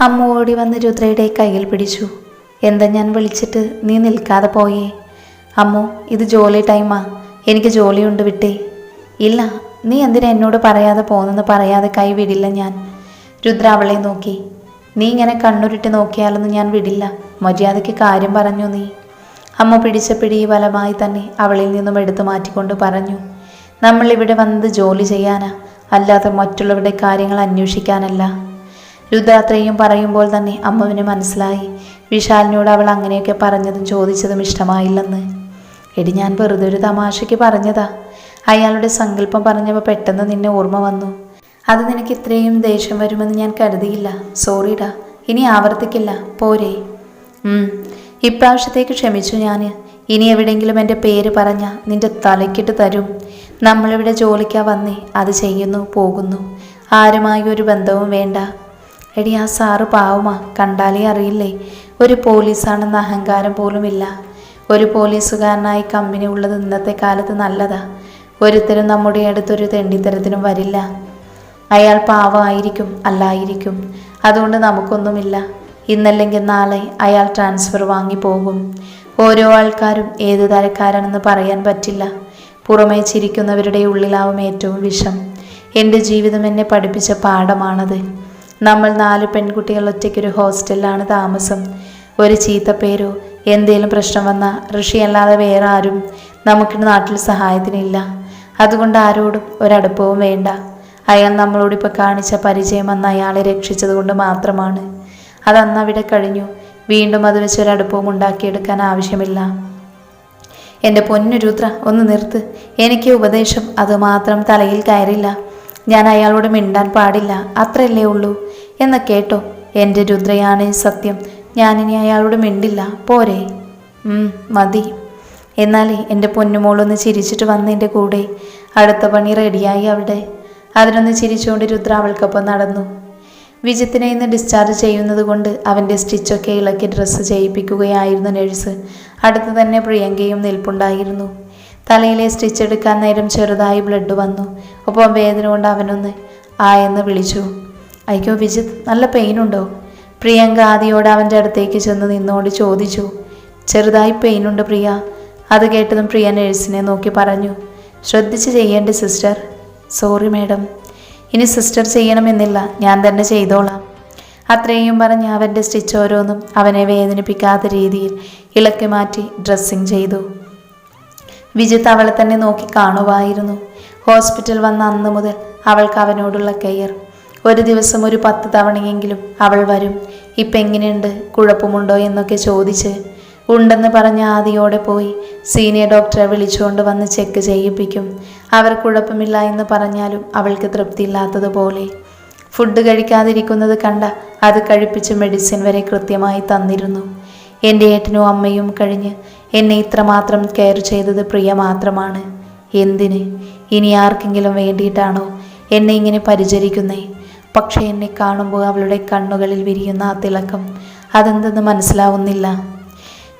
അമ്മ ഓടി വന്ന് രുദ്രയുടെ കയ്യിൽ പിടിച്ചു. എന്താ ഞാൻ വിളിച്ചിട്ട് നീ നിൽക്കാതെ പോയേ? അമ്മു ഇത് ജോലി ടൈമാ എനിക്ക് ജോലിയുണ്ട് വിട്ടേ. ഇല്ല നീ എന്തിനാ എന്നോട് പറയാതെ പോകുന്നെന്ന് പറയാതെ കൈ വിടില്ല ഞാൻ. രുദ്ര അവളെ നോക്കി. നീ ഇങ്ങനെ കണ്ണുരുട്ടി നോക്കിയാലൊന്നും ഞാൻ വിടില്ല. മര്യാദയ്ക്ക് കാര്യം പറഞ്ഞു നീ. അമ്മ പിടിച്ച പിടി ബലമായി തന്നെ അവളിൽ നിന്നും എടുത്തു മാറ്റിക്കൊണ്ട് പറഞ്ഞു. നമ്മളിവിടെ വന്നത് ജോലി ചെയ്യാനാ. അല്ലാതെ മറ്റുള്ളവരുടെ കാര്യങ്ങൾ അന്വേഷിക്കാനല്ല. രുദ്രാത്രയും പറയുമ്പോൾ തന്നെ അമ്മുവിന് മനസ്സിലായി. വിശാലിനോട് അവൾ അങ്ങനെയൊക്കെ പറഞ്ഞതും ചോദിച്ചതും ഇഷ്ടമായില്ലെന്ന്. എടി ഞാൻ വെറുതെ ഒരു തമാശയ്ക്ക് പറഞ്ഞതാ. അയാളുടെ സങ്കല്പം പറഞ്ഞപ്പോൾ പെട്ടെന്ന് നിന്നെ ഓർമ്മ വന്നു. അത് നിനക്ക് ഇത്രയും ദേഷ്യം വരുമെന്ന് ഞാൻ കരുതിയില്ല. സോറിടാ ഇനി ആവർത്തിക്കില്ല. പോരേ. ഇപ്രാവശ്യത്തേക്ക് ക്ഷമിച്ചു ഞാൻ. ഇനി എവിടെയെങ്കിലും എന്റെ പേര് പറഞ്ഞ നിന്റെ തലക്കിട്ട് തരും. നമ്മളിവിടെ ജോലിക്കാ വന്നേ അത് ചെയ്യുന്നു പോകുന്നു. ആരുമായി ഒരു ബന്ധവും വേണ്ട. എടി ആ സാറ് പാവമാ. കണ്ടാലേ അറിയില്ലേ? ഒരു പോലീസാണെന്ന അഹങ്കാരം പോലുമില്ല. ഒരു പോലീസുകാരനായി കമ്പനി ഉള്ളത് ഇന്നത്തെ കാലത്ത് നല്ലതാ. ഒരുത്തരും നമ്മുടെ അടുത്തൊരു തെണ്ടിത്തരത്തിനും വരില്ല. അയാൾ പാവമായിരിക്കും അല്ലായിരിക്കും. അതുകൊണ്ട് നമുക്കൊന്നുമില്ല. ഇന്നല്ലെങ്കിൽ നാളെ അയാൾ ട്രാൻസ്ഫർ വാങ്ങി പോകും. ഓരോ ആൾക്കാരും ഏത് തരക്കാരാണെന്ന് പറയാൻ പറ്റില്ല. പുറമേ ചിരിക്കുന്നവരുടെ ഉള്ളിലാവും ഏറ്റവും വിഷം. എന്റെ ജീവിതം എന്നെ പഠിപ്പിച്ച പാഠമാണത്. നമ്മൾ നാല് പെൺകുട്ടികൾ ഒറ്റയ്ക്കൊരു ഹോസ്റ്റലിലാണ് താമസം. ഒരു ചീത്തപ്പേരോ എന്തേലും പ്രശ്നം വന്നാൽ ഋഷിയല്ലാതെ വേറെ ആരും നമുക്ക് നാട്ടിൽ സഹായത്തിനില്ല. അതുകൊണ്ട് ആരോടും ഒരടുപ്പവും വേണ്ട. അയാൾ നമ്മളോടിപ്പോൾ കാണിച്ച പരിചയം അന്ന് അയാളെ രക്ഷിച്ചത് കൊണ്ട് മാത്രമാണ്. അതന്ന് അവിടെ കഴിഞ്ഞു. വീണ്ടും അത് വെച്ച് ഒരടുപ്പവും ഉണ്ടാക്കിയെടുക്കാൻ ആവശ്യമില്ല. എന്റെ പൊന്നു രുദ്ര ഒന്ന് നിർത്ത്. എനിക്ക് ഉപദേശം അതുമാത്രം തലയിൽ കയറില്ല. ഞാൻ അയാളോട് മിണ്ടാൻ പാടില്ല അത്രയല്ലേ ഉള്ളൂ എന്ന് കേട്ടോ. എന്റെ രുദ്രയാണ് സത്യം. ഞാനിനി അയാളോട് മിണ്ടില്ല പോരെ. മതി. എന്നാൽ എന്റെ പൊന്നുമോളൊന്ന് ചിരിച്ചിട്ട് വന്ന് എന്റെ കൂടെ. അടുത്ത പണി റെഡിയായി അവിടെ. അതിനൊന്ന് ചിരിച്ചുകൊണ്ട് രുദ്ര അവൾക്കൊപ്പം നടന്നു. വിജിത്തിനെ ഇന്ന് ഡിസ്ചാർജ് ചെയ്യുന്നത് കൊണ്ട് അവന്റെ സ്റ്റിച്ചൊക്കെ ഇളക്കി ഡ്രസ്സ് ചെയ്യിപ്പിക്കുകയായിരുന്നു നഴ്സ് അടുത്ത് തന്നെ പ്രിയങ്കയും നിൽപ്പുണ്ടായിരുന്നു. തലയിലെ സ്റ്റിച്ച് എടുക്കാൻ നേരം ചെറുതായി ബ്ലഡ് വന്നു. ഒപ്പം വേദന കൊണ്ട് അവനൊന്ന് ആ എന്ന് വിളിച്ചു. അയ്യോ വിജിത് നല്ല പെയിനുണ്ടോ പ്രിയങ്ക ആദിയോട് അവന്റെ അടുത്തേക്ക് ചെന്ന് നിന്നോട് ചോദിച്ചു. ചെറുതായി പെയിനുണ്ട് പ്രിയ. അത് കേട്ടതും പ്രിയ നഴ്സിനെ നോക്കി പറഞ്ഞു. ശ്രദ്ധിച്ച് ചെയ്യേണ്ട സിസ്റ്റർ. Sorry madam. ഇനി സിസ്റ്റർ ചെയ്യണമെന്നില്ല. ഞാൻ തന്നെ ചെയ്തോളാം. അത്രയും പറഞ്ഞ് അവന്റെ സ്റ്റിച്ച് ഓരോന്നും അവനെ വേദനിപ്പിക്കാത്ത രീതിയിൽ ഇളക്കി മാറ്റി ഡ്രസ്സിങ് ചെയ്തു. വിജിത്ത് അവളെ തന്നെ നോക്കി കാണുവായിരുന്നു. ഹോസ്പിറ്റൽ വന്ന അന്ന് മുതൽ അവൾക്ക് അവനോടുള്ള കെയർ. ഒരു ദിവസം ഒരു പത്ത് തവണയെങ്കിലും അവൾ വരും. ഇപ്പം എങ്ങനെയുണ്ട്? കുഴപ്പമുണ്ടോ എന്നൊക്കെ ചോദിച്ച്. ഉണ്ടെന്ന് പറഞ്ഞ ആദിയോടെ പോയി. സീനിയർ ഡോക്ടറെ വിളിച്ചുകൊണ്ട് വന്ന് ചെക്ക് ചെയ്യിപ്പിക്കും. അവർ കുഴപ്പമില്ല എന്ന് പറഞ്ഞാലും അവൾക്ക് തൃപ്തിയില്ലാത്തതുപോലെ. ഫുഡ് കഴിക്കാതിരിക്കുന്നത് കണ്ട അത് കഴിപ്പിച്ച് മെഡിസിൻ വരെ കൃത്യമായി തന്നിരുന്നു. എന്റെ ഏട്ടനും അമ്മയും കഴിഞ്ഞ് എന്നെ ഇത്രമാത്രം കെയർ ചെയ്തത് പ്രിയ മാത്രമാണ്. എന്തിന്? ഇനി ആർക്കെങ്കിലും വേണ്ടിയിട്ടാണോ എന്നെ ഇങ്ങനെ പരിചരിക്കുന്നേ? പക്ഷേ എന്നെ കാണുമ്പോൾ അവളുടെ കണ്ണുകളിൽ വിരിയുന്ന ആ തിളക്കം അതെന്തെന്ന് മനസ്സിലാവുന്നില്ല.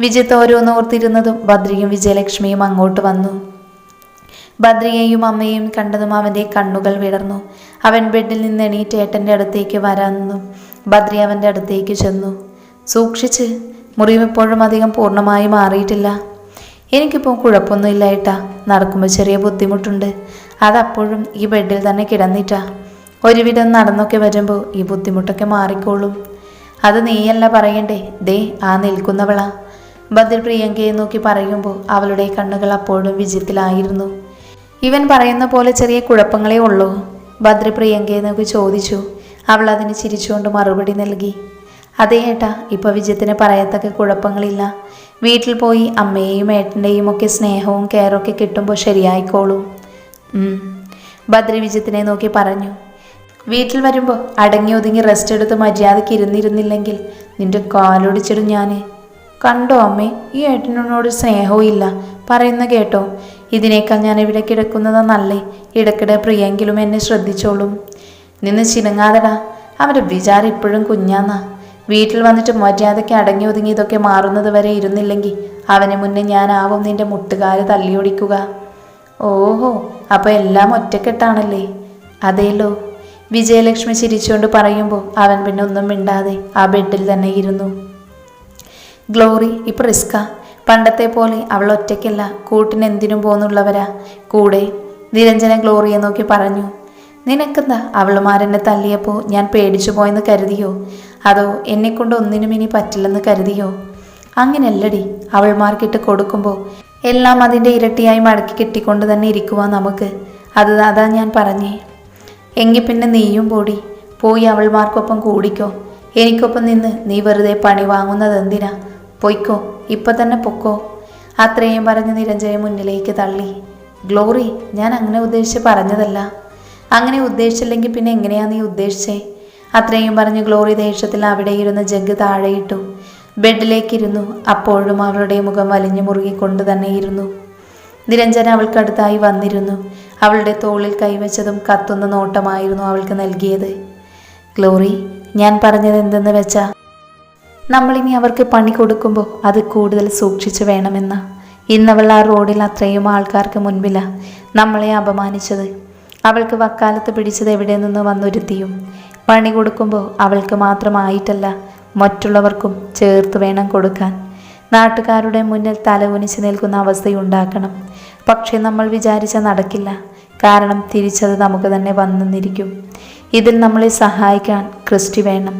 വിജിത്ത് ഓരോന്നോർത്തിരുന്നതും ഭദ്രയും വിജയലക്ഷ്മിയും അങ്ങോട്ട് വന്നു. ഭദ്രയെയും അമ്മയെയും കണ്ടതും അവന്റെ കണ്ണുകൾ വിടർന്നു. അവൻ ബെഡിൽ നിന്ന് എണീറ്റ് ഏട്ടന്റെ അടുത്തേക്ക് വരാന്നു ഭദ്രി അവന്റെ അടുത്തേക്ക് ചെന്നു. സൂക്ഷിച്ച് മുറിവ് ഇപ്പോഴും അധികം പൂർണമായി മാറിയിട്ടില്ല. എനിക്കിപ്പോൾ കുഴപ്പമൊന്നുമില്ല ഏട്ടാ. നടക്കുമ്പോൾ ചെറിയ ബുദ്ധിമുട്ടുണ്ട്. അതപ്പോഴും ഈ ബെഡിൽ തന്നെ കിടന്നിട്ടാ. ഒരുവിധം നടന്നൊക്കെ വരുമ്പോൾ ഈ ബുദ്ധിമുട്ടൊക്കെ മാറിക്കോളും. അത് നീയല്ല പറയണ്ടേ? ദേ ആ നിൽക്കുന്നവളാ. ഭദ്ര പ്രിയങ്കയെ നോക്കി പറയുമ്പോൾ അവളുടെ കണ്ണുകൾ അപ്പോഴും വിജയത്തിലായിരുന്നു ഇവൻ പറയുന്ന പോലെ ചെറിയ കുഴപ്പങ്ങളേ ഉള്ളൂ. ഭദ്രപ്രിയങ്കയെ നോക്കി ചോദിച്ചു. അവൾ അതിന് ചിരിച്ചുകൊണ്ട് മറുപടി നൽകി. അതേ ഏട്ടാ ഇപ്പോൾ വിജയത്തിന് പറയത്തക്ക കുഴപ്പങ്ങളില്ല. വീട്ടിൽ പോയി അമ്മയെയും ഏട്ടന്റെയും ഒക്കെ സ്നേഹവും കെയറൊക്കെ കിട്ടുമ്പോൾ ശരിയായിക്കോളൂ. ഭദ്രി വിജയത്തിനെ നോക്കി പറഞ്ഞു. വീട്ടിൽ വരുമ്പോൾ അടങ്ങി ഒതുങ്ങി റെസ്റ്റ് എടുത്ത് മര്യാദയ്ക്ക് ഇരുന്നിരുന്നില്ലെങ്കിൽ നിന്റെ കാലൊടിച്ചിടും ഞാൻ കണ്ടോ അമ്മേ ഈ ഏട്ടനോട് സ്നേഹവും ഇല്ല. പറയുന്ന കേട്ടോ ഇതിനേക്കാൾ ഞാൻ ഇവിടെ കിടക്കുന്നതാ നല്ലേ ഇടയ്ക്കിടെ പ്രിയെങ്കിലും എന്നെ ശ്രദ്ധിച്ചോളും. നിന്ന് ചിണങ്ങാതെടാ. അവരുടെ വിചാരം ഇപ്പോഴും കുഞ്ഞാന്നാ. വീട്ടിൽ വന്നിട്ട് മര്യാദയ്ക്ക് അടങ്ങി ഒതുങ്ങി ഇതൊക്കെ മാറുന്നത് വരെ ഇരുന്നില്ലെങ്കിൽ അവന് മുന്നേ ഞാനാവും നിന്റെ മുട്ടുകാൽ തല്ലിയൊടിക്കുക ഓഹോ അപ്പോൾ എല്ലാം ഒറ്റക്കെട്ടാണല്ലേ? അതേല്ലോ വിജയലക്ഷ്മി ചിരിച്ചുകൊണ്ട് പറയുമ്പോൾ അവൻ പിന്നെ ഒന്നും മിണ്ടാതെ ആ ബെഡിൽ തന്നെ ഇരുന്നു. ഗ്ലോറി ഇപ്പം റിസ്ക പണ്ടത്തെ പോലെ അവൾ ഒറ്റയ്ക്കല്ല. കൂട്ടിന് എന്തിനും പോന്നുള്ളവരാ കൂടെ നിരഞ്ജന ഗ്ലോറിയെ നോക്കി പറഞ്ഞു. നിനക്കെന്താ? അവളുമാരെന്നെ തല്ലിയപ്പോൾ ഞാൻ പേടിച്ചു പോയെന്ന് കരുതിയോ? അതോ എന്നെക്കൊണ്ട് ഒന്നിനും ഇനി പറ്റില്ലെന്ന് കരുതിയോ? അങ്ങനെയല്ലടി അവൾമാർക്കിട്ട് കൊടുക്കുമ്പോൾ എല്ലാം അതിന്റെ ഇരട്ടിയായി മടക്കി കെട്ടിക്കൊണ്ട് തന്നെ ഇരിക്കുക നമുക്ക്. അത് അതാ ഞാൻ പറഞ്ഞേ. എങ്കിൽ പിന്നെ നീയും പോടി. പോയി അവൾമാർക്കൊപ്പം കൂടിക്കോ. എനിക്കൊപ്പം നിന്ന് നീ വെറുതെ പണി വാങ്ങുന്നത് എന്തിനാ? പൊയ്ക്കോ ഇപ്പൊ തന്നെ പൊക്കോ. അത്രയും പറഞ്ഞ് നിരഞ്ജനെ മുന്നിലേക്ക് തള്ളി. ഗ്ലോറി ഞാൻ അങ്ങനെ ഉദ്ദേശിച്ച് പറഞ്ഞതല്ല. അങ്ങനെ ഉദ്ദേശിച്ചില്ലെങ്കിൽ പിന്നെ എങ്ങനെയാ നീ ഉദ്ദേശിച്ചേ? അത്രയും പറഞ്ഞ് ഗ്ലോറി ദേഷ്യത്തിൽ അവിടെ ഇരുന്ന് ജഗ് താഴെയിട്ടു ബെഡിലേക്കിരുന്നു. അപ്പോഴും അവളുടെ മുഖം വലിഞ്ഞു മുറുകിക്കൊണ്ട് തന്നെയിരുന്നു നിരഞ്ജന അവൾക്കടുത്തായി വന്നിരുന്നു. അവളുടെ തോളിൽ കൈവച്ചതും കത്തുന്ന നോട്ടമായിരുന്നു അവൾക്ക് നൽകിയത്. ഗ്ലോറി ഞാൻ പറഞ്ഞത് എന്തെന്ന് വെച്ചാ നമ്മളിനി അവർക്ക് പണി കൊടുക്കുമ്പോൾ അത് കൂടുതൽ സൂക്ഷിച്ചു വേണമെന്ന. ഇന്നവൾ ആ റോഡിൽ അത്രയും ആൾക്കാർക്ക് മുൻപില നമ്മളെ അപമാനിച്ചത്. അവൾക്ക് വക്കാലത്ത് പിടിച്ചത് എവിടെ നിന്ന് വന്നൊരുത്തിയും. പണി കൊടുക്കുമ്പോൾ അവൾക്ക് മാത്രമായിട്ടല്ല മറ്റുള്ളവർക്കും ചേർത്ത് വേണം കൊടുക്കാൻ. നാട്ടുകാരുടെ മുന്നിൽ തലകുനിച്ച് നിൽക്കുന്ന അവസ്ഥയുണ്ടാക്കണം. പക്ഷേ നമ്മൾ വിചാരിച്ച നടക്കില്ല. കാരണം തിരിച്ചത് നമുക്ക് തന്നെ വന്നെന്നിരിക്കും. ഇതിൽ നമ്മളെ സഹായിക്കാൻ ക്രിസ്റ്റി വേണം.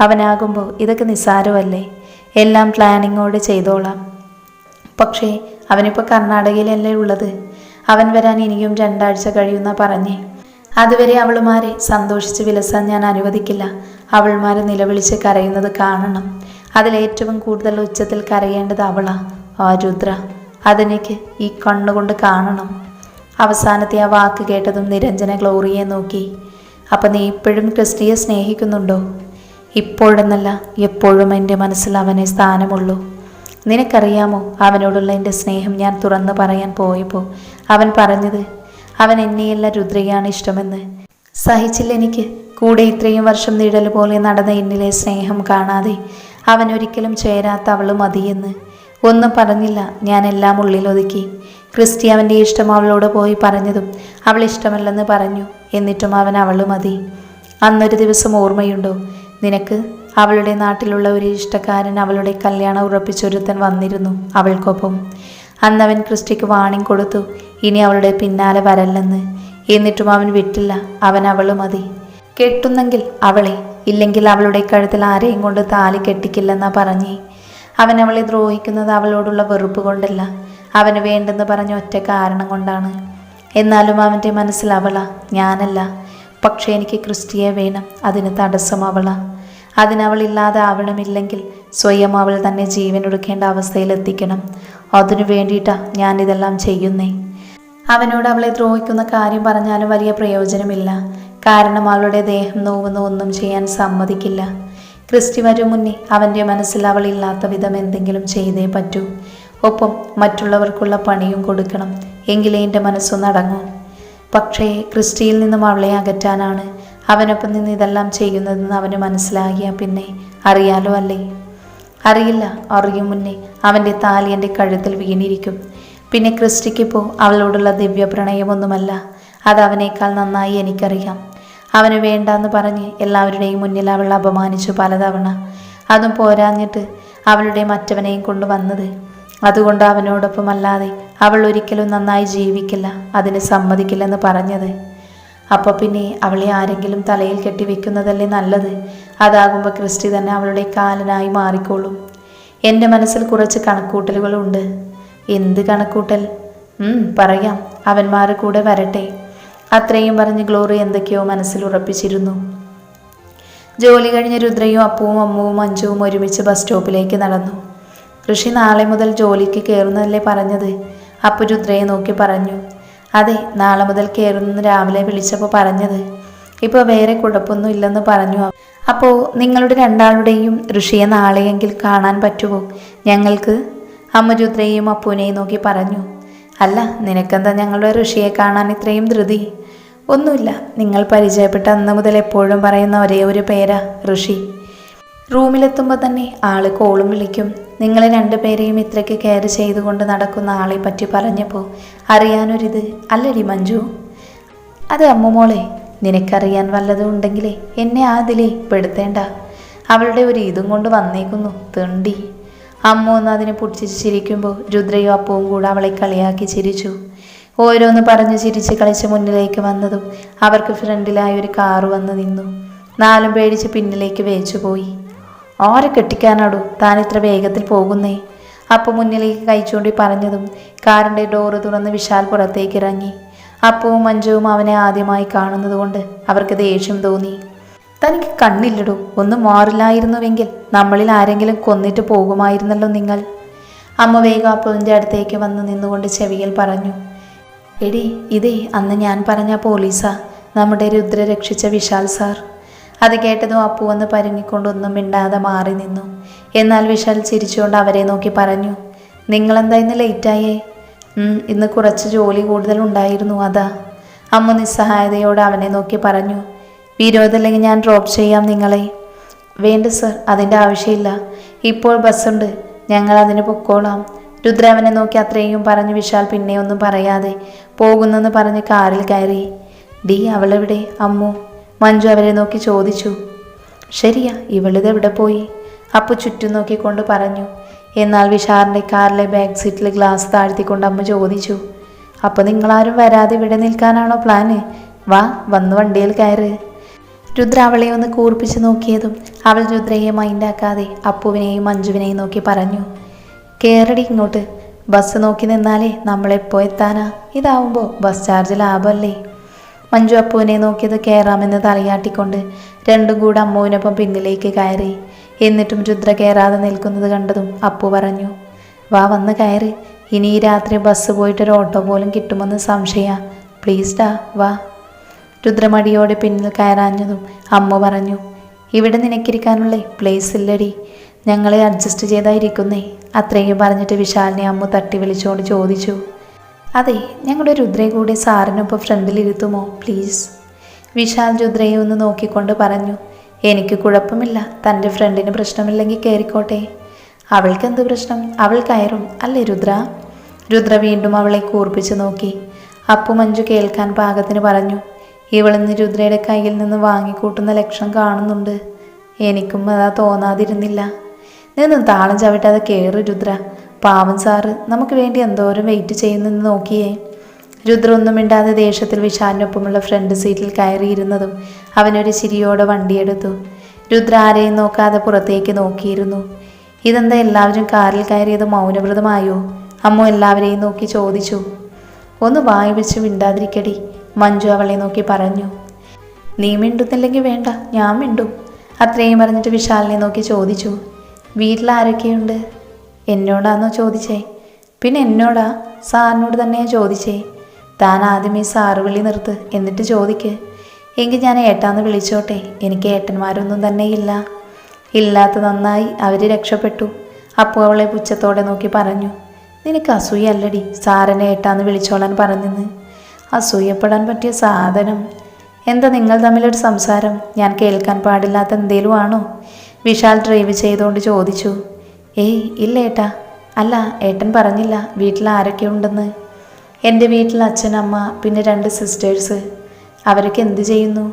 അവനാകുമ്പോൾ ഇതൊക്കെ നിസ്സാരമല്ലേ? എല്ലാം പ്ലാനിങ്ങോടെ ചെയ്തോളാം. പക്ഷേ അവനിപ്പോൾ കർണാടകയിലല്ലേ ഉള്ളത്? അവൻ വരാൻ ഇനിയും രണ്ടാഴ്ച കഴിയുന്ന പറഞ്ഞേ. അതുവരെ അവളുമാരെ സന്തോഷിച്ച് വിലസാൻ ഞാൻ അനുവദിക്കില്ല. അവൾമാരെ നിലവിളിച്ച് കരയുന്നത് കാണണം. അതിലേറ്റവും കൂടുതൽ ഉച്ചത്തിൽ കരയേണ്ടത് അവളാ ആ രുദ്ര അതെനിക്ക് ഈ കണ്ണുകൊണ്ട് കാണണം. അവസാനത്തെ ആ വാക്ക് കേട്ടതും നിരഞ്ജന ഗ്ലോറിയെ നോക്കി. അപ്പം നീ ഇപ്പോഴും ക്രിസ്റ്റിയെ സ്നേഹിക്കുന്നുണ്ടോ? ഇപ്പോഴെന്നല്ല എപ്പോഴും എന്റെ മനസ്സിൽ അവനെ സ്ഥാനമുള്ളൂ. നിനക്കറിയാമോ അവനോടുള്ള എന്റെ സ്നേഹം ഞാൻ തുറന്നു പറയാൻ പോയപ്പോൾ അവൻ പറഞ്ഞത് അവൻ എന്നെയല്ല രുദ്രയാണ് ഇഷ്ടമെന്ന്. സഹിച്ചില്ല എനിക്ക്. കൂടെ ഇത്രയും വർഷം നിഴൽ പോലെ നടന്ന എന്നിലെ സ്നേഹം കാണാതെ അവൻ ഒരിക്കലും ചേരാത്ത അവൾ മതിയെന്ന്. ഒന്നും പറഞ്ഞില്ല. ഞാൻ എല്ലാം ഉള്ളിലൊതുക്കി ക്രിസ്റ്റി അവന്റെ ഇഷ്ടം അവളോട് പോയി പറഞ്ഞതും അവൾ ഇഷ്ടമല്ലെന്ന് പറഞ്ഞു. എന്നിട്ടും അവൻ അവൾ മതി. അന്നൊരു ദിവസം ഓർമ്മയുണ്ടോ? നിനക്ക് അവളുടെ നാട്ടിലുള്ള ഒരു ഇഷ്ടക്കാരൻ അവളുടെ കല്യാണം ഉറപ്പിച്ചൊരുത്തൻ വന്നിരുന്നു അവൾക്കൊപ്പം. അന്നവൻ ക്രിസ്റ്റിക്ക് വാണിംഗ് കൊടുത്തു. ഇനി അവളുടെ പിന്നാലെ വരല്ലെന്ന്. എന്നിട്ടും അവൻ വിട്ടില്ല. അവൻ അവൾ മതി കെട്ടുന്നെങ്കിൽ അവളെ. ഇല്ലെങ്കിൽ അവളുടെ കഴുത്തിൽ ആരെയും കൊണ്ട് താലി കെട്ടിക്കില്ലെന്നാ പറഞ്ഞേ. അവൻ അവളെ ദ്രോഹിക്കുന്നത് അവളോടുള്ള വെറുപ്പ് കൊണ്ടല്ല. അവന് വേണ്ടെന്ന് പറഞ്ഞ ഒറ്റ കാരണം കൊണ്ടാണ്. എന്നാലും അവന്റെ മനസ്സിൽ അവളാ. ഞാനല്ല. പക്ഷേ എനിക്ക് ക്രിസ്റ്റിയെ വേണം. അതിന് തടസ്സം അവളാ. അതിനവളില്ലാതെ ആവണമില്ലെങ്കിൽ സ്വയം അവൾ തന്നെ ജീവനൊടുക്കേണ്ട അവസ്ഥയിലെത്തിക്കണം. അതിനു വേണ്ടിയിട്ടാ ഞാനിതെല്ലാം ചെയ്യുന്നേ. അവനോട് അവളെ ദ്രോഹിക്കുന്ന കാര്യം പറഞ്ഞാലും വലിയ പ്രയോജനമില്ല. കാരണം അവളുടെ ദേഹം നോവുന്ന ഒന്നും ചെയ്യാൻ സമ്മതിക്കില്ല. ക്രിസ്റ്റി വരും മുന്നേ അവന്റെ മനസ്സിൽ അവളില്ലാത്ത വിധം എന്തെങ്കിലും ചെയ്തേ പറ്റൂ. ഒപ്പം മറ്റുള്ളവർക്കുള്ള പണിയും കൊടുക്കണം. എങ്കിലേ എന്റെ മനസ്സൊന്നടങ്ങൂ പക്ഷേ ക്രിസ്റ്റിയിൽ നിന്നും അവളെ അകറ്റാനാണ് അവനൊപ്പം നിന്ന് ഇതെല്ലാം ചെയ്യുന്നതെന്ന് അവന് മനസ്സിലാകിയ പിന്നെ? അറിയാലോ അല്ലേ? അറിയില്ല. അറിയും മുന്നേ അവന്റെ താലി എന്റെ കഴുത്തിൽ വീണിരിക്കും. പിന്നെ ക്രിസ്റ്റിക്കിപ്പോൾ അവളോടുള്ള ദിവ്യപ്രണയമൊന്നുമല്ല. അത് അവനേക്കാൾ നന്നായി എനിക്കറിയാം. അവന് വേണ്ടാന്ന് പറഞ്ഞ് എല്ലാവരുടെയും മുന്നിൽ അവൾ അപമാനിച്ചു പലതവണ. അതും പോരാഞ്ഞിട്ട് അവളുടെ മറ്റവനെയും കൊണ്ട് വന്നത് അതുകൊണ്ട് അവനോടൊപ്പം അല്ലാതെ അവൾ ഒരിക്കലും നന്നായി ജീവിക്കില്ല. അതിന് സമ്മതിക്കില്ലെന്ന് പറഞ്ഞത്. അപ്പോൾ പിന്നെ അവളെ ആരെങ്കിലും തലയിൽ കെട്ടി വെക്കുന്നതല്ലേ നല്ലത്? അതാകുമ്പോൾ ക്രിസ്റ്റി തന്നെ അവളുടെ കാലനായി മാറിക്കോളും. എന്റെ മനസ്സിൽ കുറച്ച് കണക്കൂട്ടലുകളുണ്ട്. എന്ത് കണക്കൂട്ടൽ? പറയാം. അവന്മാർ കൂടെ വരട്ടെ. അത്രയും പറഞ്ഞ് ഗ്ലോറി എന്തൊക്കെയോ മനസ്സിൽ ഉറപ്പിച്ചിരുന്നു. ജോലി കഴിഞ്ഞ രുദ്രയും അപ്പവും അമ്മുവും അഞ്ചുവും ഒരുമിച്ച് ബസ് സ്റ്റോപ്പിലേക്ക് നടന്നു. ഋഷി നാളെ മുതൽ ജോലിക്ക് കയറുന്നതല്ലേ പറഞ്ഞത്? അപ്പു രുദ്രയെ നോക്കി പറഞ്ഞു. അതെ നാളെ മുതൽ കയറുന്നു രാവിലെ വിളിച്ചപ്പോൾ പറഞ്ഞത്. ഇപ്പോൾ വേറെ കുഴപ്പമൊന്നും ഇല്ലെന്ന് പറഞ്ഞു. അപ്പോൾ നിങ്ങളുടെ രണ്ടാളുടെയും ഋഷിയെ നാളെയെങ്കിൽ കാണാൻ പറ്റുമോ? ഞങ്ങൾക്ക് അമ്മരുദ്രയെയും അപ്പൂനെയും നോക്കി പറഞ്ഞു. അല്ല നിനക്കെന്താ ഞങ്ങളുടെ ഋഷിയെ കാണാൻ ഇത്രയും ധൃതി? ഒന്നുമില്ല നിങ്ങൾ പരിചയപ്പെട്ട അന്ന് മുതൽ എപ്പോഴും പറയുന്ന ഒരേ ഒരു പേരാ ഋഷി. റൂമിലെത്തുമ്പോൾ തന്നെ ആൾ കോളും വിളിക്കും. നിങ്ങളെ രണ്ടുപേരെയും ഇത്രയ്ക്ക് കെയർ ചെയ്തുകൊണ്ട് നടക്കുന്ന ആളെ പറ്റി പറഞ്ഞപ്പോൾ അറിയാനൊരിത് അല്ലടി മഞ്ജു? അത് അമ്മുമോളെ നിനക്കറിയാൻ വല്ലതും ഉണ്ടെങ്കിലേ എന്നെ അതിലേ പെടുത്തേണ്ട. അവളുടെ ഒരു ഇതും കൊണ്ട് വന്നേക്കുന്നു തെണ്ടി. അമ്മ ഒന്ന് അതിനെ പുച്ഛിച്ച് ചിരിക്കുമ്പോൾ രുദ്രയും അപ്പവും കൂടെ അവളെ കളിയാക്കി ചിരിച്ചു. ഓരോന്ന് പറഞ്ഞ് ചിരിച്ച് കളിച്ച് മുന്നിലേക്ക് വന്നതും അവർക്ക് ഫ്രണ്ടിലായി ഒരു കാറ് വന്ന് നിന്നു. നാലും പേടിച്ച് പിന്നിലേക്ക് വേച്ചു പോയി ആരെ കെട്ടിക്കാനാടു താൻ ഇത്ര വേഗത്തിൽ പോകുന്നേ? അപ്പോൾ മുന്നിലേക്ക് കഴിച്ചുകൊണ്ട് പറഞ്ഞതും കാറിന്റെ ഡോറ് തുറന്ന് വിശാൽ പുറത്തേക്ക് ഇറങ്ങി. അപ്പവും മഞ്ജുവും അവനെ ആദ്യമായി കാണുന്നതുകൊണ്ട് അവർക്ക് ദേഷ്യം തോന്നി. തനിക്ക് കണ്ണില്ലടോ ഒന്നും മാറില്ലായിരുന്നുവെങ്കിൽ നമ്മളിൽ ആരെങ്കിലും കൊന്നിട്ട് പോകുമായിരുന്നല്ലോ നിങ്ങൾ. അമ്മ വേഗം അപ്പുവിന്റെ അടുത്തേക്ക് വന്ന് നിന്നുകൊണ്ട് ചെവിയിൽ പറഞ്ഞു. എടി ഇതേ അന്ന് ഞാൻ പറഞ്ഞ പോലീസാ നമ്മുടെ രുദ്ര രക്ഷിച്ച വിശാൽ സാർ. അത് കേട്ടതും അപ്പു വന്ന് പരുങ്ങിക്കൊണ്ടൊന്നും മിണ്ടാതെ മാറി നിന്നു. എന്നാൽ വിശാൽ ചിരിച്ചുകൊണ്ട് അവരെ നോക്കി പറഞ്ഞു നിങ്ങളെന്താ ഇന്ന് ലേറ്റായേ? "ഉം, ഇന്ന് കുറച്ച് ജോലി കൂടുതൽ ഉണ്ടായിരുന്നു അതാ. അമ്മ നിസ്സഹായതയോടെ അവനെ നോക്കി പറഞ്ഞു വിരോധമില്ലെങ്കിൽ ഞാൻ ഡ്രോപ്പ് ചെയ്യാം നിങ്ങളെ. വേണ്ട സർ അതിന്റെ ആവശ്യമില്ല. ഇപ്പോൾ ബസ്സുണ്ട്. ഞങ്ങൾ അതിന് പൊക്കോളാം. രുദ്ര അവനെ നോക്കി അത്രയും പറഞ്ഞ് വിശാൽ പിന്നെ ഒന്നും പറയാതെ പോകുന്നെന്ന് പറഞ്ഞ് കാറിൽ കയറി. ഡി അവളെവിടെ? അമ്മു? മഞ്ജു അവരെ നോക്കി ചോദിച്ചു ശരിയാ ഇവളിത് എവിടെ പോയി? അപ്പു ചുറ്റും നോക്കിക്കൊണ്ട് പറഞ്ഞു. എന്നാൽ വിശാറിന്റെ കാറിലെ ബാക്ക് സീറ്റിൽ ഗ്ലാസ് താഴ്ത്തിക്കൊണ്ട് അമ്മ ചോദിച്ചു അപ്പോൾ നിങ്ങളാരും വരാതെ ഇവിടെ നിൽക്കാനാണോ പ്ലാന്? വാ വന്ന് വണ്ടിയിൽ കയറ്. രുദ്ര അവളെ ഒന്ന് കൂർപ്പിച്ച് നോക്കിയതും അവൾ രുദ്രയെ മൈൻഡാക്കാതെ അപ്പുവിനെയും മഞ്ജുവിനെയും നോക്കി പറഞ്ഞു കയറടി ഇങ്ങോട്ട്. ബസ് നോക്കി നിന്നാലേ നമ്മളെപ്പോ എത്താനാ? ഇതാവുമ്പോൾ ബസ് ചാർജ് ലാഭമല്ലേ മഞ്ജു അപ്പുവിനെ നോക്കിയത് കയറാമെന്ന് തലയാട്ടിക്കൊണ്ട് രണ്ടും കൂടെ അമ്മുവിനൊപ്പം പിന്നിലേക്ക് കയറി. എന്നിട്ടും രുദ്ര കയറാതെ നിൽക്കുന്നത് കണ്ടതും അപ്പു പറഞ്ഞു വാ വന്ന് കയറി. ഇനി ഈ രാത്രി ബസ് പോയിട്ടൊരു ഓട്ടോ പോലും കിട്ടുമെന്ന് സംശയ. പ്ലീസ് ഡാ വാ. രുദ്രമടിയോടെ പിന്നിൽ കയറാഞ്ഞതും അമ്മ പറഞ്ഞു ഇവിടെ നിനക്കിരിക്കാനുള്ള പ്ലേസ് ഇല്ലടി. ഞങ്ങളെ അഡ്ജസ്റ്റ് ചെയ്തായിരിക്കുന്നേ. അത്രയും പറഞ്ഞിട്ട് വിശാലിനെ അമ്മ തട്ടി വിളിച്ചുകൊണ്ട് ചോദിച്ചു അതെ ഞങ്ങളുടെ രുദ്രയെ കൂടി സാറിനൊപ്പം ഫ്രണ്ടിലിരുത്തുമോ പ്ലീസ് വിശാൽ രുദ്രയെ ഒന്ന് നോക്കിക്കൊണ്ട് പറഞ്ഞു എനിക്ക് കുഴപ്പമില്ല തന്റെ ഫ്രണ്ടിന് പ്രശ്നമില്ലെങ്കിൽ കയറിക്കോട്ടെ അവൾക്ക് എന്ത് പ്രശ്നം? അവൾ കയറും അല്ലേ രുദ്ര? രുദ്ര വീണ്ടും അവളെ കൂർപ്പിച്ച് നോക്കി. അപ്പു മഞ്ജു കേൾക്കാൻ പാകത്തിന് പറഞ്ഞു ഇവളിന്ന് രുദ്രയുടെ കയ്യിൽ നിന്ന് വാങ്ങിക്കൂട്ടുന്ന ലക്ഷണം കാണുന്നുണ്ട്. എനിക്കും അതാ തോന്നാതിരുന്നില്ല. നിന്ന് താളം ചവിട്ടാതെ കയറി രുദ്ര. പാവം സാറ് നമുക്ക് വേണ്ടി എന്തോരം വെയിറ്റ് ചെയ്യുന്നെന്ന് നോക്കിയേ. രുദ്ര ഒന്നും മിണ്ടാതെ ദേഷ്യത്തിൽ വിശാലിനൊപ്പമുള്ള ഫ്രണ്ട് സീറ്റിൽ കയറിയിരുന്നതും അവനൊരു ചിരിയോടെ വണ്ടിയെടുത്തു. രുദ്ര ആരെയും നോക്കാതെ പുറത്തേക്ക് നോക്കിയിരുന്നു. ഇതെന്താ എല്ലാവരും കാറിൽ കയറിയത് മൗനവ്രതമായോ? അമ്മ എല്ലാവരെയും നോക്കി ചോദിച്ചു. ഒന്ന് വായി വെച്ച് മിണ്ടാതിരിക്കടി മഞ്ജു അവളെ നോക്കി പറഞ്ഞു. നീ മിണ്ടുന്നില്ലെങ്കിൽ വേണ്ട ഞാൻ മിണ്ടും അത്രയും പറഞ്ഞിട്ട് വിശാലിനെ നോക്കി ചോദിച്ചു. വീട്ടിൽ ആരൊക്കെയുണ്ട്? എന്നോടാന്നോ ചോദിച്ചേ? പിന്നെ എന്നോടാ? സാറിനോട് തന്നെയാ ചോദിച്ചേ. താൻ ആദ്യം ഈ സാറ് വിളി നിർത്ത് എന്നിട്ട് ചോദിക്ക്. എങ്കിൽ ഞാൻ ഏട്ടാന്ന് വിളിച്ചോട്ടെ. എനിക്ക് ഏട്ടന്മാരൊന്നും തന്നെ ഇല്ല. ഇല്ലാത്ത നന്നായി അവർ രക്ഷപ്പെട്ടു. അപ്പോൾ അവളെ പുച്ഛത്തോടെ നോക്കി പറഞ്ഞു നിനക്ക് അസൂയ അസൂയല്ലടി സാറിനെ ഏട്ടാന്ന് വിളിച്ചോളാൻ പറഞ്ഞെന്ന്. അസൂയപ്പെടാൻ പറ്റിയ സാധനം. എന്താ നിങ്ങൾ തമ്മിലൊരു സംസാരം? ഞാൻ കേൾക്കാൻ പാടില്ലാത്ത എന്തേലും ആണോ? വിശാൽ ഡ്രൈവ് ചെയ്തുകൊണ്ട് ചോദിച്ചു. ഏയ് ഇല്ല ഏട്ടാ. അല്ല ഏട്ടൻ പറഞ്ഞില്ല വീട്ടിൽ ആരൊക്കെ ഉണ്ടെന്ന്. എന്റെ വീട്ടിൽ അച്ഛൻ അമ്മ പിന്നെ രണ്ട് സിസ്റ്റേഴ്സ് അവരൊക്കെ എന്ത് ചെയ്യുന്നു?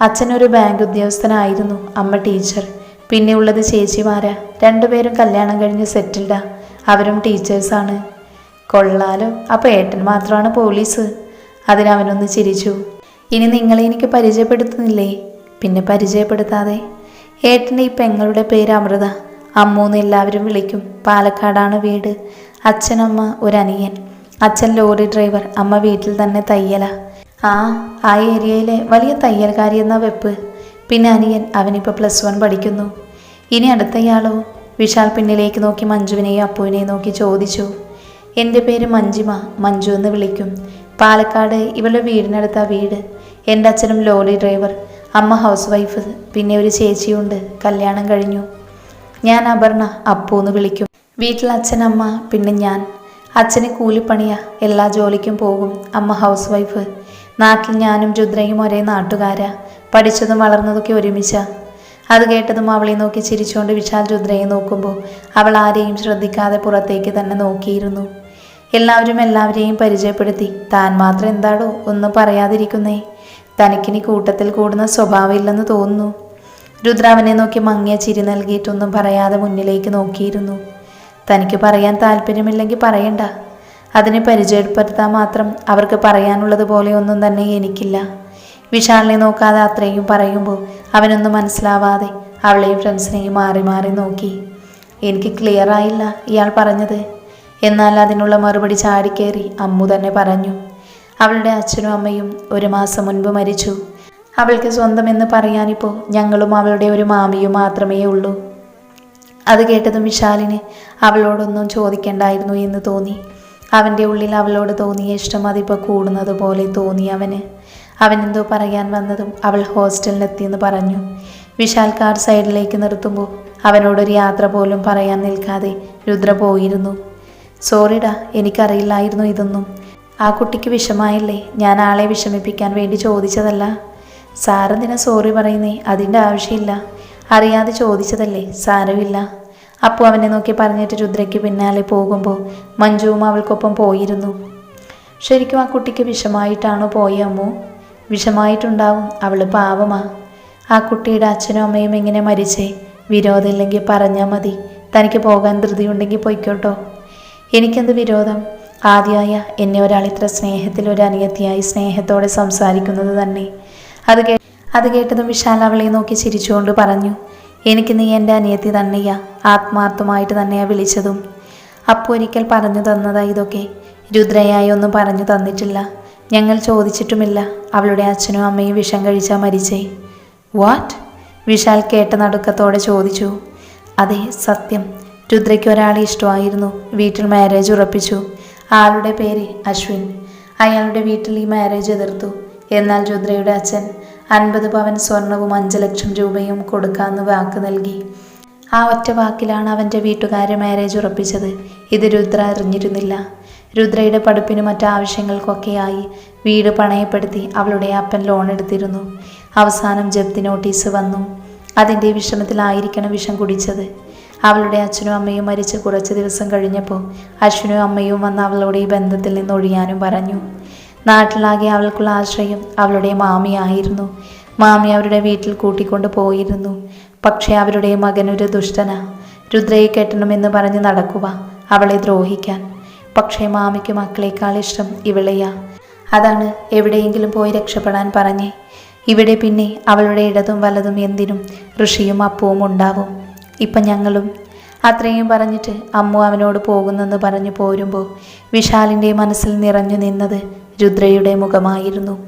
അച്ഛനൊരു ബാങ്ക് ഉദ്യോഗസ്ഥനായിരുന്നു അമ്മ ടീച്ചർ. പിന്നെ ഉള്ളത് ചേച്ചിമാരാ. രണ്ടുപേരും കല്യാണം കഴിഞ്ഞ് സെറ്റിൽഡാ അവരും ടീച്ചേഴ്സാണ് കൊള്ളാലോ. അപ്പോൾ ഏട്ടൻ മാത്രമാണ് പോലീസ്. അതിനവനൊന്ന് ചിരിച്ചു. ഇനി നിങ്ങളെ എനിക്ക് പരിചയപ്പെടുത്തുന്നില്ലേ? പിന്നെ പരിചയപ്പെടുത്താതെ. ഏട്ടന്റെ ഈ പെങ്ങളുടെ പേര് അമൃത. അമ്മൂന്ന് എല്ലാവരും വിളിക്കും. പാലക്കാടാണ് വീട്. അച്ഛനമ്മ ഒരനിയൻ. അച്ഛൻ ലോറി ഡ്രൈവർ. അമ്മ വീട്ടിൽ തന്നെ തയ്യല. ആ ആ ഏരിയയിലെ വലിയ തയ്യൽക്കാരി എന്ന വെപ്പ്. പിന്നെ അനിയൻ അവനിപ്പോൾ പ്ലസ് വൺ പഠിക്കുന്നു. ഇനി അടുത്തയാളോ? വിശാൽ പിന്നിലേക്ക് നോക്കി മഞ്ജുവിനെയും അപ്പുവിനെയും നോക്കി ചോദിച്ചു. എന്റെ പേര് മഞ്ജിമ. മഞ്ജു എന്ന് വിളിക്കും. പാലക്കാട് ഇവളുടെ വീടിനടുത്ത വീട്. എന്റെ അച്ഛനും ലോറി ഡ്രൈവർ. അമ്മ ഹൗസ് വൈഫ്. പിന്നെ ഒരു ചേച്ചിയുണ്ട്. കല്യാണം കഴിഞ്ഞു. ഞാൻ അപർണ അപ്പൂന്ന് വിളിക്കും. വീട്ടിൽ അച്ഛൻ അമ്മ പിന്നെ ഞാൻ. അച്ഛന് കൂലിപ്പണിയാ എല്ലാ ജോലിക്കും പോകും. അമ്മ ഹൗസ് വൈഫ് നാട്ടിൽ ഞാനും രുദ്രയും ഒരേ നാട്ടുകാരാ. പഠിച്ചതും വളർന്നതൊക്കെ ഒരുമിച്ചാ. അത് കേട്ടതും അവളെ നോക്കി ചിരിച്ചുകൊണ്ട് വിശാൽ രുദ്രയെ നോക്കുമ്പോൾ അവൾ ആരെയും ശ്രദ്ധിക്കാതെ പുറത്തേക്ക് തന്നെ നോക്കിയിരുന്നു. എല്ലാവരും എല്ലാവരെയും പരിചയപ്പെടുത്തി. താൻ മാത്രം എന്താടോ ഒന്നും പറയാതിരിക്കുന്നേ? തനിക്കിനി കൂട്ടത്തിൽ കൂടുന്ന സ്വഭാവമില്ലെന്ന് തോന്നുന്നു. രുദ്ര അവനെ നോക്കി മങ്ങിയ ചിരി നൽകിയിട്ടൊന്നും പറയാതെ മുന്നിലേക്ക് നോക്കിയിരുന്നു. തനിക്ക് പറയാൻ താല്പര്യമില്ലെങ്കിൽ പറയണ്ട. അതിനെ പരിചയപ്പെടുത്താൻ മാത്രം അവർക്ക് പറയാനുള്ളത് പോലെ ഒന്നും തന്നെ എനിക്കില്ല. വിശാലിനെ നോക്കാതെ അത്രയും പറയുമ്പോൾ അവനൊന്നും മനസ്സിലാവാതെ അവളെയും ഫ്രണ്ട്സിനെയും മാറി മാറി നോക്കി. എനിക്ക് ക്ലിയർ ആയില്ല ഇയാൾ പറഞ്ഞത്. എന്നാൽ അതിനുള്ള മറുപടി ചാടിക്കേറി അമ്മു തന്നെ പറഞ്ഞു. അവളുടെ അച്ഛനും അമ്മയും ഒരു മാസം മുൻപ് മരിച്ചു. അവൾക്ക് സ്വന്തമെന്ന് പറയാനിപ്പോൾ ഞങ്ങളും അവളുടെ ഒരു മാമിയും മാത്രമേ ഉള്ളൂ. അത് കേട്ടതും വിശാലിന് അവളോടൊന്നും ചോദിക്കേണ്ടായിരുന്നു എന്ന് തോന്നി. അവന്റെ ഉള്ളിൽ അവളോട് തോന്നിയ ഇഷ്ടം അതിപ്പോൾ കൂടുന്നത് പോലെ തോന്നി അവന്. അവനെന്തോ പറയാൻ വന്നതും അവൾ ഹോസ്റ്റലിലെത്തിയെന്ന് പറഞ്ഞു. വിശാൽ കാർ സൈഡിലേക്ക് നിർത്തുമ്പോൾ അവനോടൊരു യാത്ര പോലും പറയാൻ നിൽക്കാതെ രുദ്ര പോയിരുന്നു. സോറിടാ എനിക്കറിയില്ലായിരുന്നു ഇതൊന്നും. ആ കുട്ടിക്ക് വിഷമായില്ലേ ഞാൻ ആളെ വിഷമിപ്പിക്കാൻ വേണ്ടി ചോദിച്ചതല്ല. സാറെന്തിനാ സോറി പറയുന്നേ? അതിന്റെ ആവശ്യമില്ല. അറിയാതെ ചോദിച്ചതല്ലേ? സാരമില്ല. അപ്പോൾ അവനെ നോക്കി പറഞ്ഞിട്ട് രുദ്രയ്ക്ക് പിന്നാലെ പോകുമ്പോൾ മഞ്ജുവും അവൾക്കൊപ്പം പോയിരുന്നു. ശരിക്കും ആ കുട്ടിക്ക് വിഷമായിട്ടാണോ പോയ അമ്മു? വിഷമായിട്ടുണ്ടാവും. അവൾ പാവമാ. ആ കുട്ടിയുടെ അച്ഛനും അമ്മയും എങ്ങനെ മരിച്ചേ. വിരോധമില്ലെങ്കിൽ പറഞ്ഞാൽ മതി. തനിക്ക് പോകാൻ ധൃതിയുണ്ടെങ്കിൽ പോയിക്കോട്ടോ. എനിക്കെന്ത് വിരോധം? ആദ്യമായ എന്നെ ഒരാൾ ഇത്ര സ്നേഹത്തിൽ ഒരു അനിയത്തിയായി സ്നേഹത്തോടെ സംസാരിക്കുന്നത് തന്നെ. അത് കേ അത് കേട്ടതും വിശാൽ അവളെ നോക്കി ചിരിച്ചുകൊണ്ട് പറഞ്ഞു എനിക്ക് നീ എന്റെ അനിയത്തി തന്നെയാ ആത്മാർത്ഥമായിട്ട് തന്നെയാ വിളിച്ചതും. അപ്പോൾ ഒരിക്കൽ പറഞ്ഞു തന്നതാ ഇതൊക്കെ. രുദ്രയായി ഒന്നും പറഞ്ഞു തന്നിട്ടില്ല. ഞങ്ങൾ ചോദിച്ചിട്ടുമില്ല. അവളുടെ അച്ഛനും അമ്മയും വിഷം കഴിച്ചാൽ മരിച്ചേ. വാട്ട്? വിശാൽ കേട്ട നടുക്കത്തോടെ ചോദിച്ചു. അതെ സത്യം. രുദ്രയ്ക്ക് ഒരാളെ ഇഷ്ടമായിരുന്നു. വീട്ടിൽ മാരേജ് ഉറപ്പിച്ചു. ആളുടെ പേര് അശ്വിൻ. അയാളുടെ വീട്ടിൽ ഈ മാരേജ് എതിർത്തു. എന്നാൽ രുദ്രയുടെ അച്ഛൻ അൻപത് പവൻ സ്വർണവും അഞ്ച് ലക്ഷം രൂപയും കൊടുക്കാമെന്ന് വാക്ക് നൽകി. ആ ഒറ്റ വാക്കിലാണ് അവന്റെ വീട്ടുകാരെ മാരേജ് ഉറപ്പിച്ചത്. ഇത് രുദ്ര അറിഞ്ഞിരുന്നില്ല. രുദ്രയുടെ പഠിപ്പിനും മറ്റാവശ്യങ്ങൾക്കൊക്കെയായി വീട് പണയപ്പെടുത്തി അവളുടെ അപ്പൻ ലോൺ എടുത്തിരുന്നു. അവസാനം ജപ്തി നോട്ടീസ് വന്നു. അതിന്റെ വിഷമത്തിലായിരിക്കണം വിഷം കുടിച്ചത്. അവളുടെ അച്ഛനും അമ്മയും മരിച്ച് കുറച്ച് ദിവസം കഴിഞ്ഞപ്പോൾ അശ്വനും അമ്മയും വന്ന് അവളുടെ ഈ ബന്ധത്തിൽ നിന്ന് ഒഴിയാനും പറഞ്ഞു. നാട്ടിലാകെ അവൾക്കുള്ള ആശ്രയം അവളുടെ മാമിയായിരുന്നു മാമി അവരുടെ വീട്ടിൽ കൂട്ടിക്കൊണ്ട് പോയിരുന്നു. പക്ഷേ അവരുടെ മകനൊരു ദുഷ്ടന. രുദ്രയെ കെട്ടണമെന്ന് പറഞ്ഞ് നടക്കുക അവളെ ദ്രോഹിക്കാൻ. പക്ഷേ മാമിക്ക് മക്കളേക്കാൾ ഇഷ്ടം ഇവളെയാ. അതാണ് എവിടെയെങ്കിലും പോയി രക്ഷപ്പെടാൻ പറഞ്ഞേ. ഇവിടെ പിന്നെ അവളുടെ ഇടതും വലതും എന്തിനും ഋഷിയും അപ്പവും ഉണ്ടാവും. ഇപ്പം ഞങ്ങളും. അത്രയും പറഞ്ഞിട്ട് അമ്മു അവനോട് പോകുന്നെന്ന് പറഞ്ഞു പോരുമ്പോൾ വിശാലിന്റെ മനസ്സിൽ നിറഞ്ഞു നിന്നത് രുദ്രയുടെ മുഖമായിരുന്നു.